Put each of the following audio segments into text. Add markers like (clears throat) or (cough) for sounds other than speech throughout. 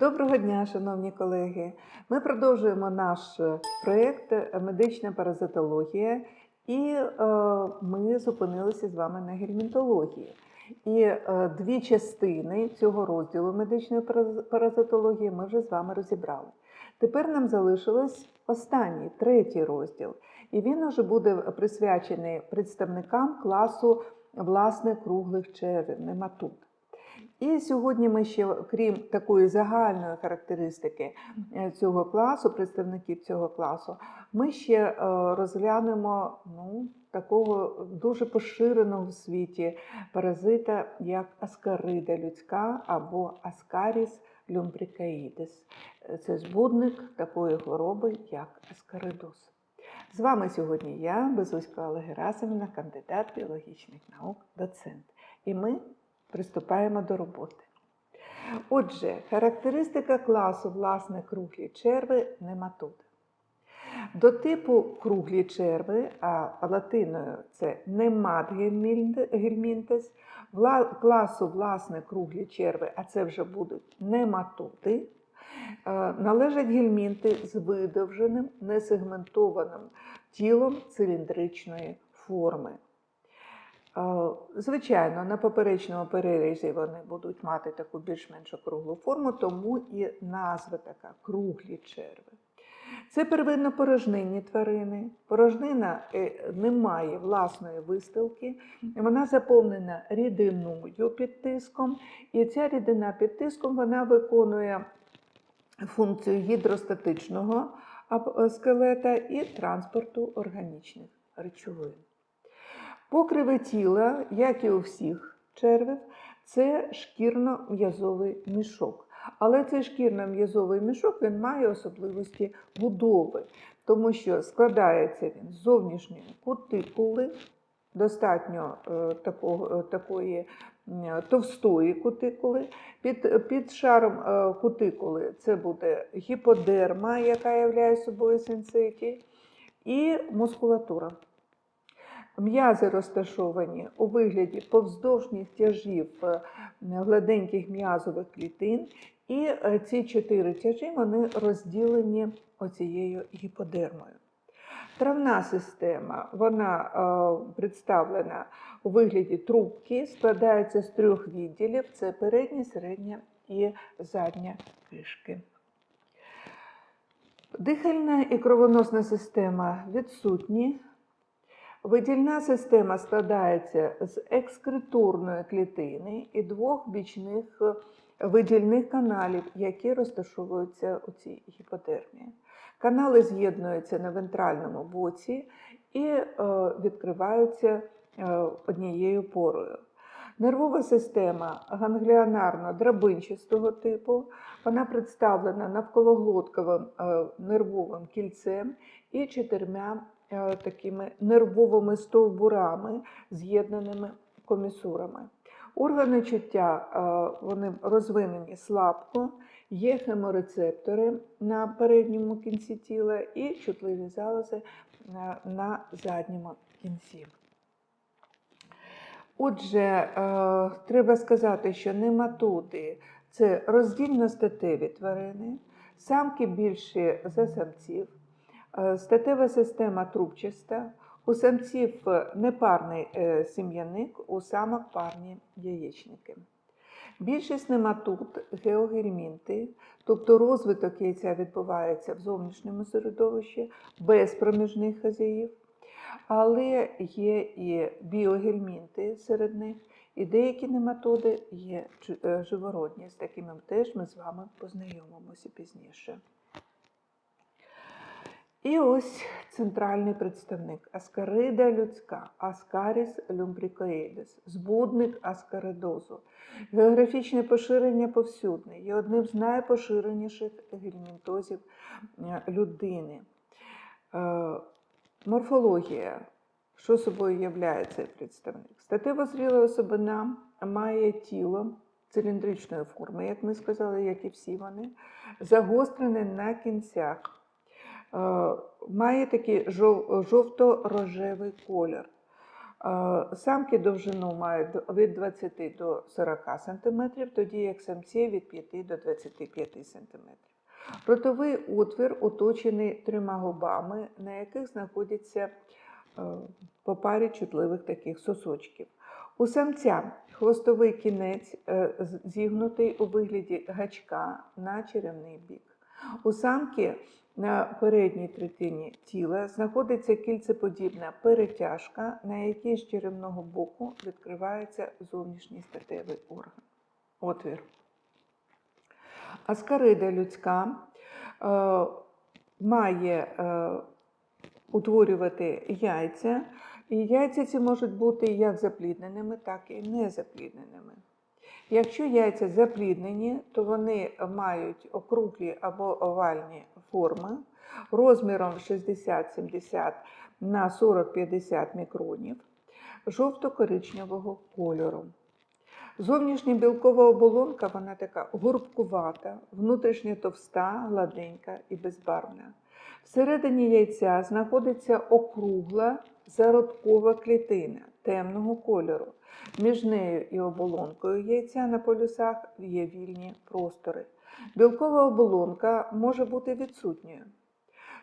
Доброго дня, шановні колеги. Ми продовжуємо наш е, проєкт е, Медична паразитологія, і е, ми зупинилися з вами на гельмінтології. І дві частини цього розділу медичної паразитології ми вже з вами розібрали. Тепер нам залишилось останній, третій розділ, і він уже буде присвячений представникам класу власне круглих червів, нематод. І сьогодні ми ще, крім такої загальної характеристики е, цього класу, представників цього класу, ми ще е, розглянемо ну, такого дуже поширеного в світі паразита, як аскарида людська або аскаріс люмбрикаїдис. Це збудник такої хвороби, як аскаридоз. З вами сьогодні я, Безуська Олега Герасимівна, кандидат біологічних наук, доцент. І ми приступаємо до роботи. Отже, характеристика класу власне круглі черви нематод. До типу круглі черви, а латиною це немат гельмінтес, класу власне круглі черви, а це вже будуть нематоди, е, належать гельмінти з видовженим несегментованим тілом циліндричної форми. Е, Звичайно, на поперечному перерізі вони будуть мати таку більш-менш округлу форму, тому і назва така круглі черви. Це первинно порожнинні тварини. Порожнина е, не має власної вистилки, вона заповнена рідиною під тиском, і ця рідина під тиском вона виконує функцію гідростатичного аб- скелета і транспорту органічних речовин. Покриви тіла, як і у всіх червів, це шкірно-м'язовий мішок. Але цей шкірно-м'язовий мішок він має особливості будови, тому що складається він з зовнішньої кутикули, достатньо е, такого, е, такої товстої кутикули. Під, під шаром е, кутикули це буде гіподерма, яка являє собою синцеті, і мускулатура. М'язи розташовані у вигляді повздовжніх тяжів е, гладеньких м'язових клітин, і е, ці чотири тяжі вони розділені оцією гіподермою. Травна система вона е, представлена у вигляді трубки, складається з трьох відділів: це передня, середня і задня кишки. Дихальна і кровоносна система відсутні. Видільна система складається з екскреторної клітини і двох бічних е, видільних каналів, які розташовуються у цій гіподермії. Канали з'єднуються на вентральному боці і е, відкриваються е, однією порою. Нервова система гангліонарно-драбинчастого типу. Вона представлена навкологлотковим нервовим кільцем і чотирма такими нервовими стовбурами, з'єднаними комісурами. Органи чуття е, вони розвинені слабко, є хеморецептори на передньому кінці тіла і чутливі залози е, на задньому кінці. Отже, е, треба сказати, що нематоди це роздільно-статеві тварини, самки більші за самців, е, статева система трубчаста, у самців непарний е, сім'яник, у самок парні яєчники. Більшість нематод геогельмінти, тобто розвиток яйця відбувається в зовнішньому середовищі без проміжних хазяїв, але є і біогельмінти серед них, і деякі нематоди є е, живородні. З такими теж ми з вами познайомимося пізніше. І ось центральний представник аскарида людська, аскаріс люмбрикоїдес, збудник аскаридозу. Географічне поширення повсюдне, є одним з найпоширеніших гельмінтозів е, людини. Е, Морфологія. Що собою являє цей представник? Статево зріла особина має тіло циліндричної форми, як ми сказали, як і всі вони, загострене на кінцях. Е, Має такий жов- жовто-рожевий колір. Е, Самки довжину мають від 20 до 40 см, тоді як самці від 5 до 25 см. Ротовий отвір оточений трьома губами, на яких знаходяться е, по парі чутливих таких сосочків. У самця хвостовий кінець зігнутий у вигляді гачка на черевний бік. У самки на передній третині тіла знаходиться кільцеподібна перетяжка, на якій з черевного боку відкривається зовнішній статевий орган. Отвір. Аскарида людська е, має е, утворювати яйця, і яйця ці можуть бути як заплідненими, так і незаплідненими. Якщо яйця запліднені, то вони мають округлі або овальні форми розміром 60-70 на 40-50 мікронів жовто-коричневого кольору. Зовнішня білкова оболонка вона така горбкувата, внутрішня товста, гладенька і безбарвна. Всередині яйця знаходиться округла зародкова клітина темного кольору. Між нею і оболонкою яйця на полюсах є вільні простори. Білкова оболонка може бути відсутньою.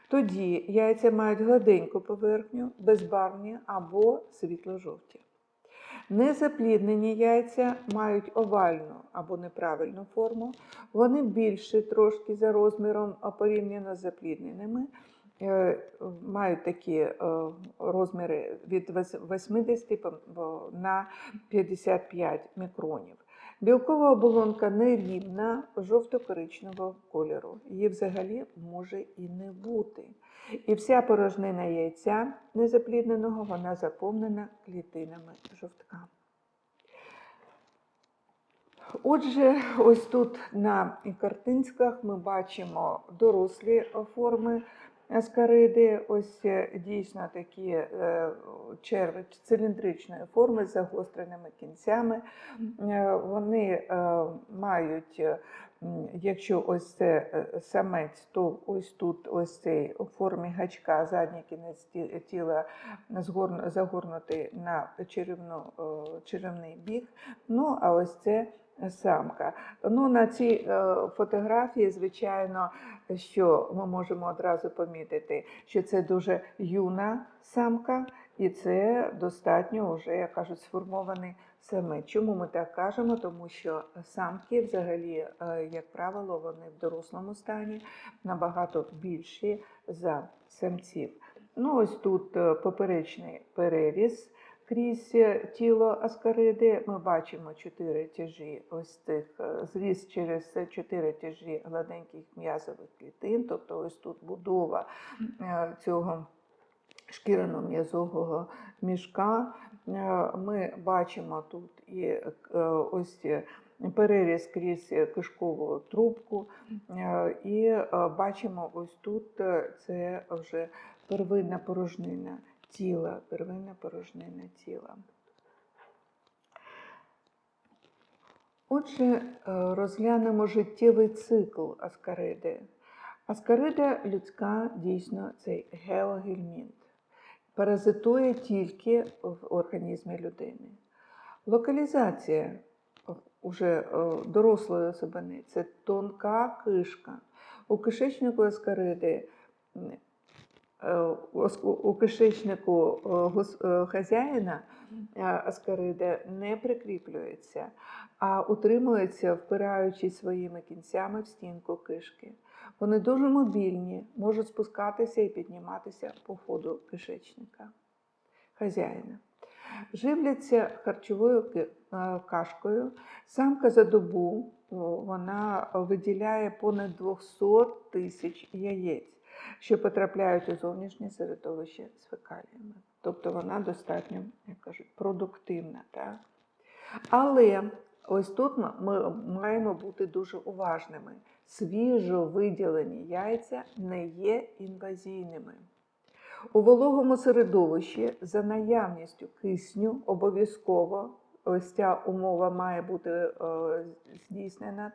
Тоді яйця мають гладеньку поверхню, безбарвні або світло-жовті. Незапліднені яйця мають овальну або неправильну форму. Вони більші трошки за розміром порівняно з заплідненими. Е, Мають такі е, розміри від 80 на 55 мікронів. Білкова оболонка нерівна жовто-коричневого кольору. Її взагалі може і не бути. І вся порожнина яйця незаплідненого вона заповнена клітинами жовтка. Отже, ось тут на картинськах ми бачимо дорослі форми аскариди, ось е, дійсно такі е, черви циліндричної форми з загостреними кінцями. Е, Вони мають, якщо ось це самець, то ось тут ось цей у формі гачка, задній кінець тіла загорнутий на черевну, черевний бік. Ну, а ось це самка. Ну, на цій е, фотографії, звичайно, що ми можемо одразу помітити, що це дуже юна самка, і це достатньо вже, як кажуть, сформований самець. Чому ми так кажемо? Тому що самки, взагалі, е, як правило, вони в дорослому стані набагато більші за самців. Ну, ось тут е, поперечний переріз крізь е, тіло аскариди. Ми бачимо чотири тяжі ось цих е, зріз через чотири тяжі гладеньких м'язових клітин, тобто ось тут будова е, цього шкіряно-м'язового мішка. Е, Ми бачимо тут і ось переріз крізь кишкову трубку, і бачимо ось тут це вже первинна порожнина тіла, первинна порожнина тіла. Отже, е, розглянемо життєвий цикл аскариди. Аскарида людська дійсно цей геогельмінт. Паразитує тільки в організмі людини. Локалізація уже е, дорослої особини це тонка кишка. У кишечнику аскариди у кишечнику е, е, хазяїна е, аскариди не прикріплюється, а утримується, впираючись своїми кінцями в стінку кишки. Вони дуже мобільні, можуть спускатися і підніматися по ходу кишечника хазяїна. Живляться харчовою е, кашкою. Самка за добу вона виділяє понад 200 тисяч яєць, що потрапляють у зовнішнє середовище з фекаліями. Тобто вона достатньо, як кажуть, продуктивна. Так? Але ось тут ми- маємо бути дуже уважними. Свіжо виділені яйця не є інвазійними. У вологому середовищі за наявністю кисню обов'язково ось ця умова має бути е, здійснена.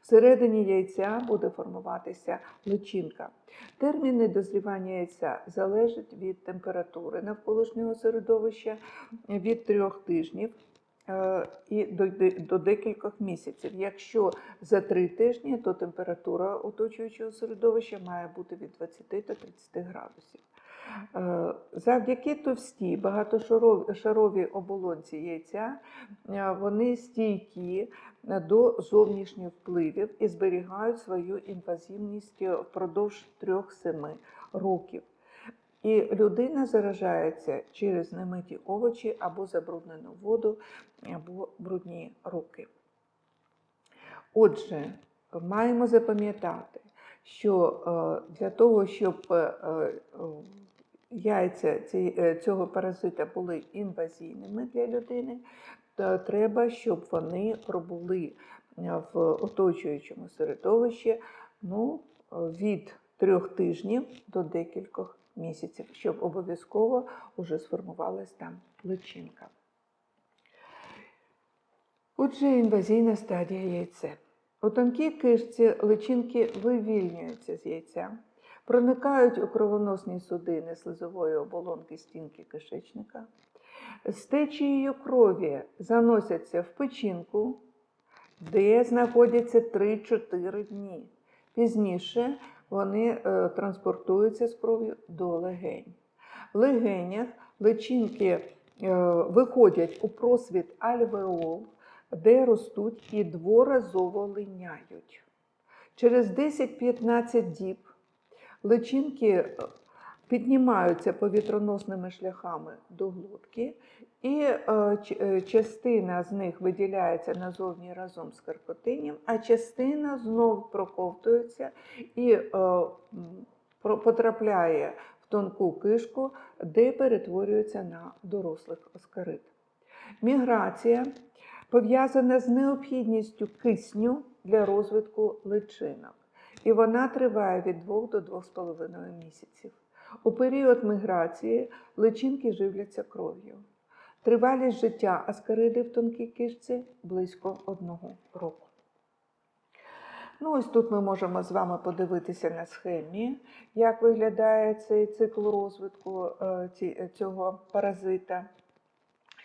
Всередині яйця буде формуватися личинка. Терміни дозрівання яйця залежать від температури навколишнього середовища від трьох тижнів е, і до декількох місяців. Якщо за три тижні, то температура оточуючого середовища має бути від 20 до 30 градусів. Е, Завдяки товстій багатошаровій оболонці яйця е, вони стійкі е, до зовнішніх впливів і зберігають свою інвазивність впродовж 3-7 років. І людина заражається через немиті овочі або забруднену воду, або брудні руки. Отже, маємо запам'ятати, що для того, щоб яйця е, цього паразита були інвазійними для людини, то треба, щоб вони пробули е, в оточуючому середовищі ну, від трьох тижнів до декількох місяців, щоб обов'язково вже сформувалась там личинка. Отже, інвазійна стадія яйця. У тонкій кишці личинки вивільнюються з яйця, проникають у кровоносні судини слизової оболонки стінки кишечника, з течією крові заносяться в печінку, де знаходяться 3-4 дні. Пізніше вони е, транспортуються з кров'ю до легень. В легенях личинки е, виходять у просвіт альвеол, де ростуть і дворазово линяють. Через 10-15 діб личинки е, піднімаються повітроносними шляхами до глотки, і е, е, частина з них виділяється назовні разом з каркотинням, а частина знов проковтується і потрапляє в тонку кишку, де перетворюється на дорослих оскарит. Міграція пов'язана з необхідністю кисню для розвитку личинок, і вона триває від 2 до 2,5 місяців. У період міграції личинки живляться кров'ю. Тривалість життя аскариди в тонкій кишці близько одного року. Ну, ось тут ми можемо з вами подивитися на схемі, як виглядає цей цикл розвитку е, цього паразита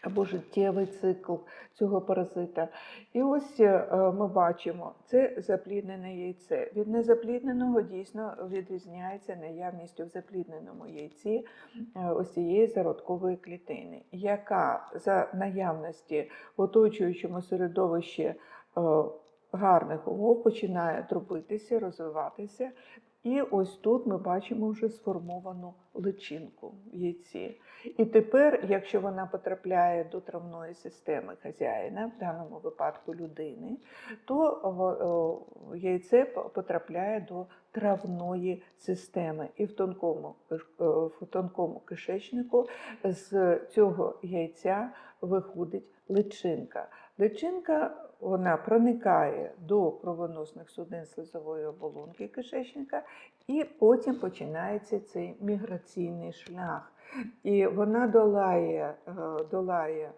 або життєвий цикл цього паразита. І ось е, ми бачимо, це запліднене яйце. Від незаплідненого дійсно відрізняється наявністю в заплідненому яйці е, ось цієї зародкової клітини, яка за наявності в оточуючому середовищі е, гарних умов починає дробитися, розвиватися. І ось тут ми бачимо вже сформовану личинку в яйці. І тепер, якщо вона потрапляє до травної системи хазяїна, в даному випадку людини, то яйце потрапляє до травної системи. І в тонкому, е, в тонкому кишечнику з цього яйця виходить личинка. Личинка вона проникає до кровоносних судин слизової оболонки кишечника, і потім починається цей міграційний шлях. І вона долає, е, долає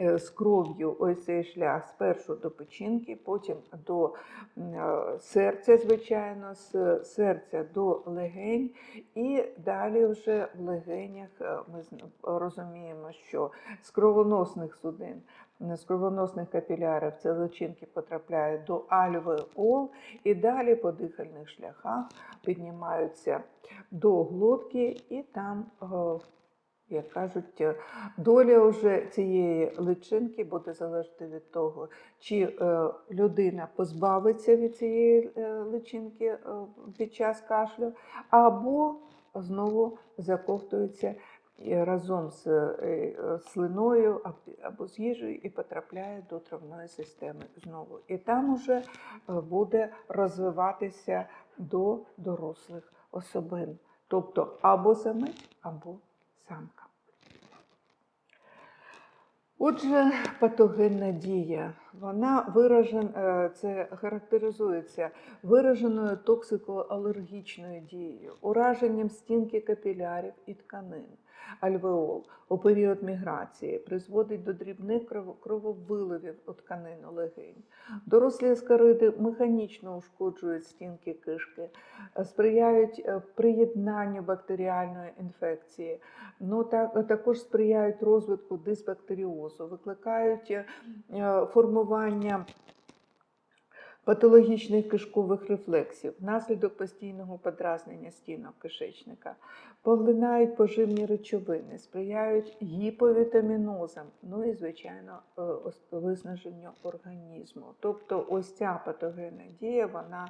е, з кров'ю ось цей шлях спершу до печінки, потім до е, серця, звичайно, з серця до легень, і далі вже в легенях ми розуміємо, що з кровоносних судин, з кровоносних капілярів це личинки потрапляють до альвеол, і далі по дихальних шляхах піднімаються до глотки, і там, е, як кажуть, е, доля вже цієї личинки буде залежати від того, чи е, людина позбавиться від цієї личинки під час кашлю, або знову заковтується разом з е, слиною або з їжею і потрапляє до травної системи знову. І там уже е, буде розвиватися до дорослих особин, тобто або самець, або самка. Отже, патогенна дія, вона виражена, це характеризується вираженою токсикоалергічною дією, ураженням стінки капілярів і тканин, альвеол у період міграції, призводить до дрібних крово- крововиливів у тканину легень. Дорослі аскариди механічно ушкоджують стінки кишки, е, сприяють е, приєднанню бактеріальної інфекції, ну, так, також сприяють розвитку дисбактеріозу, викликають е, е, формування патологічних кишкових рефлексів внаслідок постійного подразнення стінок кишечника, поглинають поживні речовини, сприяють гіповітамінозам, ну і, звичайно, е, виснаженню організму. Тобто ось ця патогенна дія, вона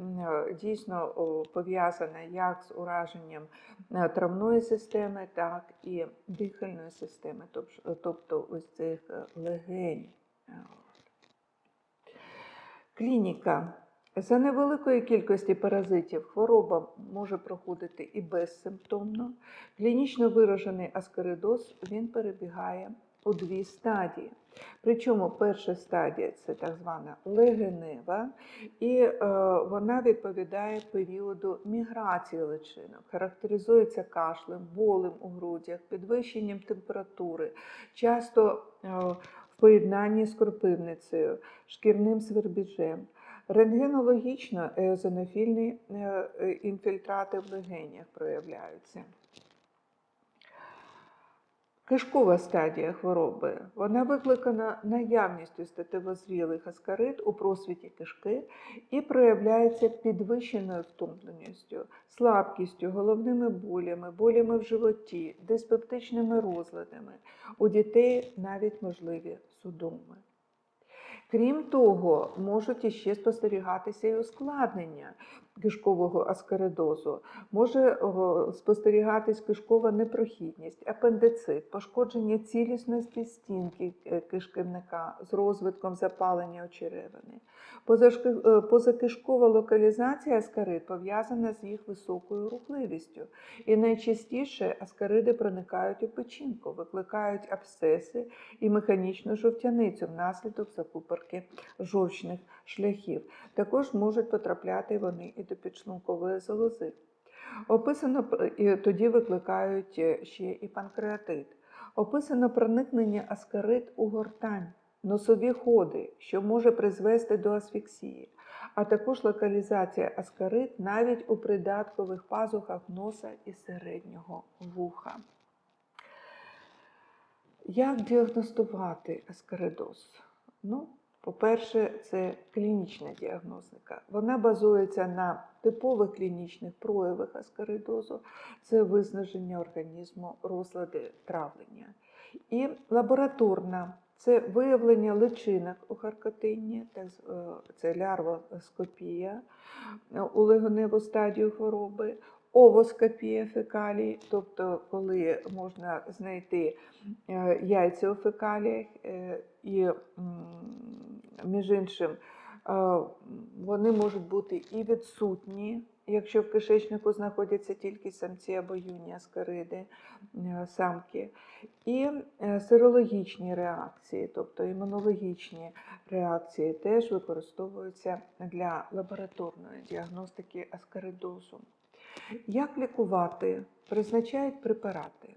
е, дійсно пов'язана як з ураженням е, травної системи, так і дихальної системи, тобто ось цих легень. Клініка. За невеликої кількості паразитів хвороба може проходити і безсимптомно. Клінічно виражений аскаридоз він перебігає у дві стадії. Причому перша стадія це так звана легенева, і е, вона відповідає періоду міграції личинок, характеризується кашлем, болем у грудях, підвищенням температури, часто е, поєднанні з кропивницею, шкірним свербіжем. Рентгенологічно еозонофільні е, е, інфільтрати в легенях проявляються. Кишкова стадія хвороби вона викликана наявністю статевозрілих аскарид у просвіті кишки і проявляється підвищеною втомленістю, слабкістю, головними болями, болями в животі, диспептичними розладами. У дітей навіть можливі судоми. Крім того, можуть іще спостерігатися і ускладнення кишкового аскаридозу. Може спостерігатись кишкова непрохідність, апендицит, пошкодження цілісності стінки е, кишківника з розвитком запалення очеревини. Е, Позакишкова локалізація аскарид пов'язана з їх високою рухливістю. І найчастіше аскариди проникають у печінку, викликають абсцеси і механічну жовтяницю внаслідок закупорки жовчних шляхів. Також можуть потрапляти вони і до підшлункової залози. Описано тоді викликають е, ще і панкреатит. Описано проникнення аскарид у гортань, носові ходи, що може призвести до асфіксії, а також локалізація аскарид навіть у придаткових пазухах носа і середнього вуха. Як діагностувати аскаридоз? Ну, по-перше, це клінічна діагностика. Вона базується на типових клінічних проявах аскаридозу, це виснаження організму, розлади травлення. І лабораторна це виявлення личинок у харкотинні, е, це лярвоскопія е, у легоневу стадію хвороби, овоскопія фекалій, тобто коли можна знайти е, яйця у фекаліях, і між іншим е, вони можуть бути і відсутні, якщо в кишечнику знаходяться тільки самці або юні аскариди, е, самки, і е, серологічні реакції, тобто імунологічні реакції, теж використовуються для лабораторної діагностики аскаридозу. Як лікувати? Призначають препарати.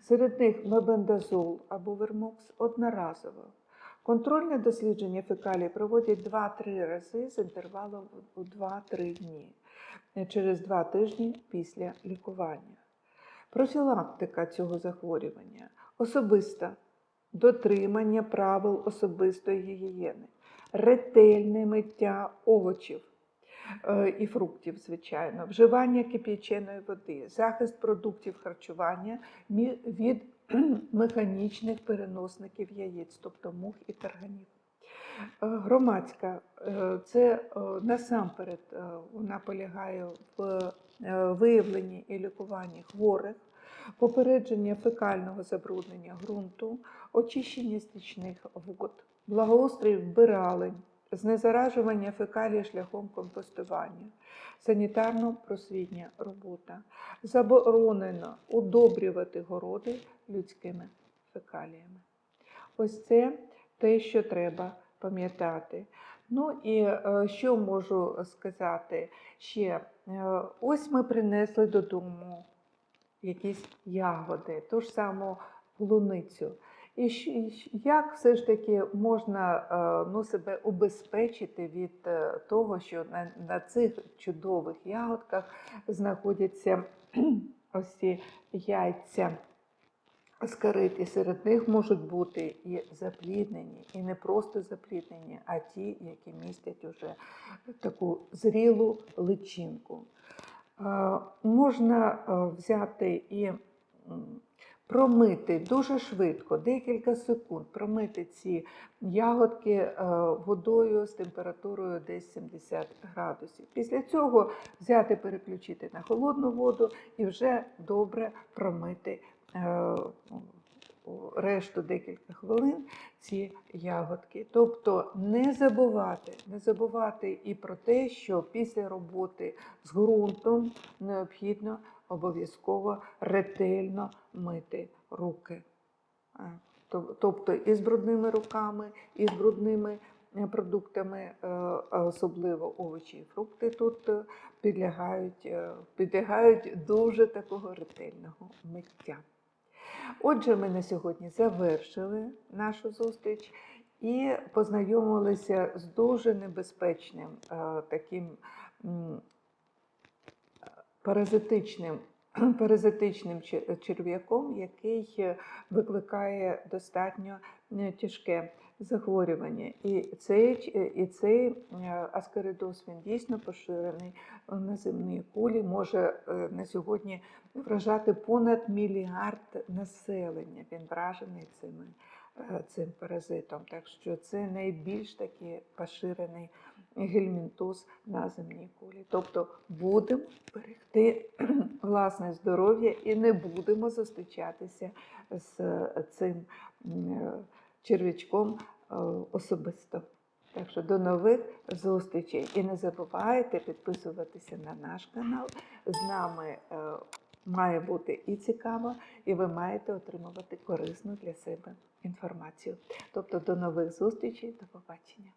Серед них мебендазол або вермокс одноразово. Контрольне дослідження фекалій проводять 2-3 рази з інтервалом у 2-3 дні е, через 2 тижні після лікування. Профілактика цього захворювання особиста дотримання правил особистої гігієни, ретельне миття овочів і фруктів, звичайно, вживання кип'яченої води, захист продуктів харчування від (clears throat) механічних переносників яєць, тобто мух і тарганів. Е, Громадська е, це е, насамперед е, вона полягає в е, виявленні і лікуванні хворих, попередження фекального забруднення ґрунту, очищення стічних вод, благоустрій вбиралень, знезаражування фекалій шляхом компостування, санітарно-просвітня робота. Заборонено удобрювати городи людськими фекаліями. Ось це те, що треба пам'ятати. Ну і е, що можу сказати ще? Е, Ось ми принесли додому якісь ягоди, ту ж саму полуницю. І як все ж таки можна е, ну, себе убезпечити від е, того, що на, на цих чудових ягодках знаходяться (clears throat) ось ці яйця скариті. Серед них можуть бути і запліднені, і не просто запліднені, а ті, які містять уже таку зрілу личинку. Е, Можна взяти і промити дуже швидко, декілька секунд, промити ці ягодки е, водою з температурою десь 70 градусів. Після цього взяти, переключити на холодну воду і вже добре промити е, решту декілька хвилин ці ягодки. Тобто не забувати, не забувати і про те, що після роботи з ґрунтом необхідно обов'язково ретельно мити руки. Е, Тобто і з брудними руками, і з брудними е, продуктами, е, особливо овочі і фрукти тут підлягають, підлягають дуже такого ретельного миття. Отже, ми на сьогодні завершили нашу зустріч і познайомилися з дуже небезпечним таким паразитичним, (clears throat) паразитичним чер- черв'яком, який е, викликає достатньо е, тяжке захворювання. І цей, ч- і цей е, аскаридоз він дійсно поширений на земній кулі, може е, на сьогодні вражати понад мільярд населення. Він вражений цими, е, цим паразитом. Так що це найбільш такий поширений гельмінтоз на земній кулі. Тобто будемо берегти (clears throat) власне здоров'я і не будемо зустрічатися з цим е, черв'ячком е, особисто. Так що до нових зустрічей. І не забувайте підписуватися на наш канал. З нами е, має бути і цікаво, і ви маєте отримувати корисну для себе інформацію. Тобто до нових зустрічей, до побачення.